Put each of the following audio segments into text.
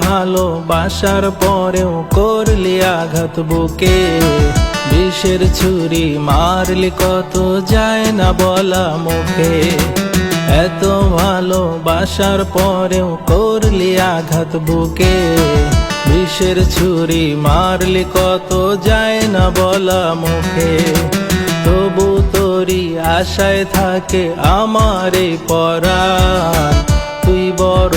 ভালোবাসার পরেও করলি আঘাত বুকে। বিষের ছুরি মারলি কত যায় না বলা মুখে। এত ভালোবাসার পরেও করলি আঘাত বুকে। বিষের ছুরি মারলি কত যায় না বলা মুখে। তবু তোরি আশায় থাকে আমার পরাণ। তুই বড়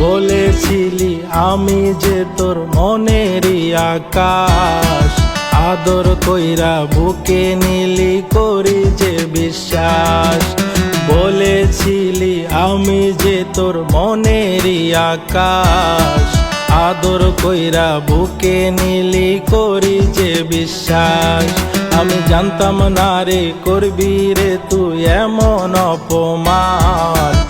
বলেছিলি আমি যে তোর মনেরই আকাশ। আদর কইরা বুকে নিলি করি যে বিশ্বাস। বলেছিলি আমি যে তোর মনেরই আকাশ। আদর কইরা বুকে নিলি করি যে বিশ্বাস। আমি জানতাম না রে করবি রে তুই এমন অপমান।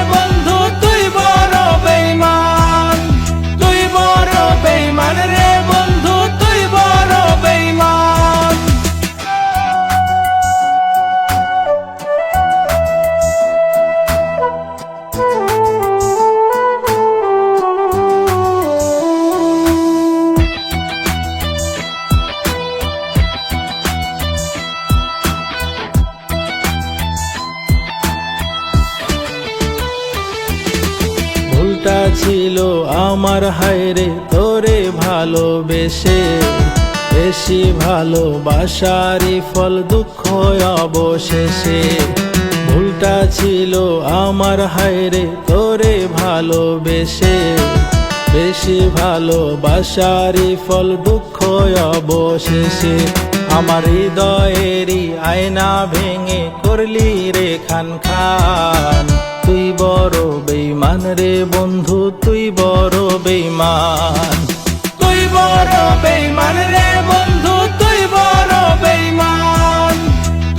ছিল আমার হায়রে তোরে ভালোবেসে। বেশি ভালোবাসারই ফল দুঃখ অবশেষে। ভুলটা ছিল আমার হায়রে তোরে ভালোবেসে। বেশি ভালোবাসারই ফল দুঃখ অবশেষে। আমার হৃদয়েরই আয়না ভেঙে করলি রে খান খান তুই বড় বেইমান রে বন্ধু তুই বড় বেইমান তুই বড় বেইমান রে বন্ধু তুই বড় বেইমান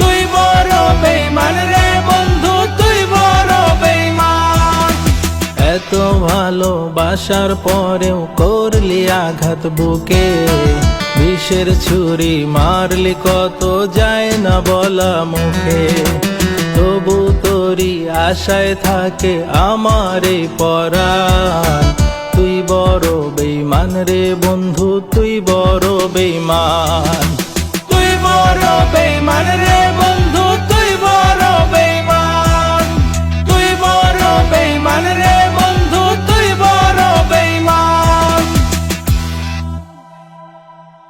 তুই বড় বেইমান রে বন্ধু তুই বড় বেইমান এত ভালোবাসার পরেও করলি আঘাত বুকে। বিষের ছুরি মারলি কত যায় না বলা মুখে। তোরই আশায় থাকে আমারে পরাণ। তুই বড় বেইমান রে বন্ধু, তুই বড় বেইমান তুই বড় বেইমান রে